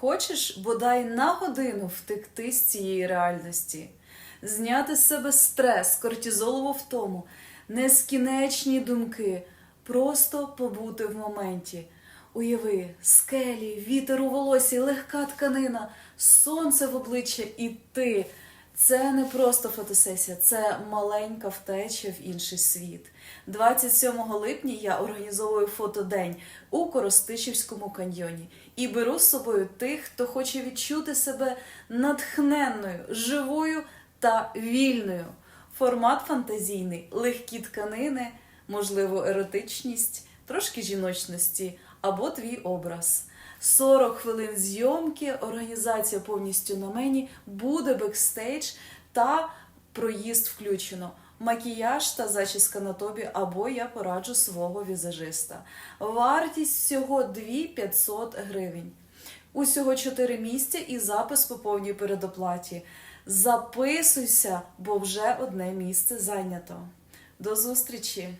Хочеш бодай на годину втекти з цієї реальності, зняти з себе стрес, кортизолову втому, нескінечні думки, просто побути в моменті. Уяви, скелі, вітер у волосі, легка тканина, сонце в обличчя і ти. Це не просто фотосесія, це маленька втеча в інший світ. 27 липня я організовую фотодень у Коростишівському каньйоні і беру з собою тих, хто хоче відчути себе натхненною, живою та вільною. Формат фантазійний, легкі тканини, можливо, еротичність, трошки жіночності або твій образ. 40 хвилин зйомки, організація повністю на мені, буде бекстейдж та проїзд включено. Макіяж та зачіска на тобі, або я пораджу свого візажиста. Вартість всього 2500 гривень. Усього 4 місця і запис по повній передоплаті. Записуйся, бо вже одне місце зайнято. До зустрічі!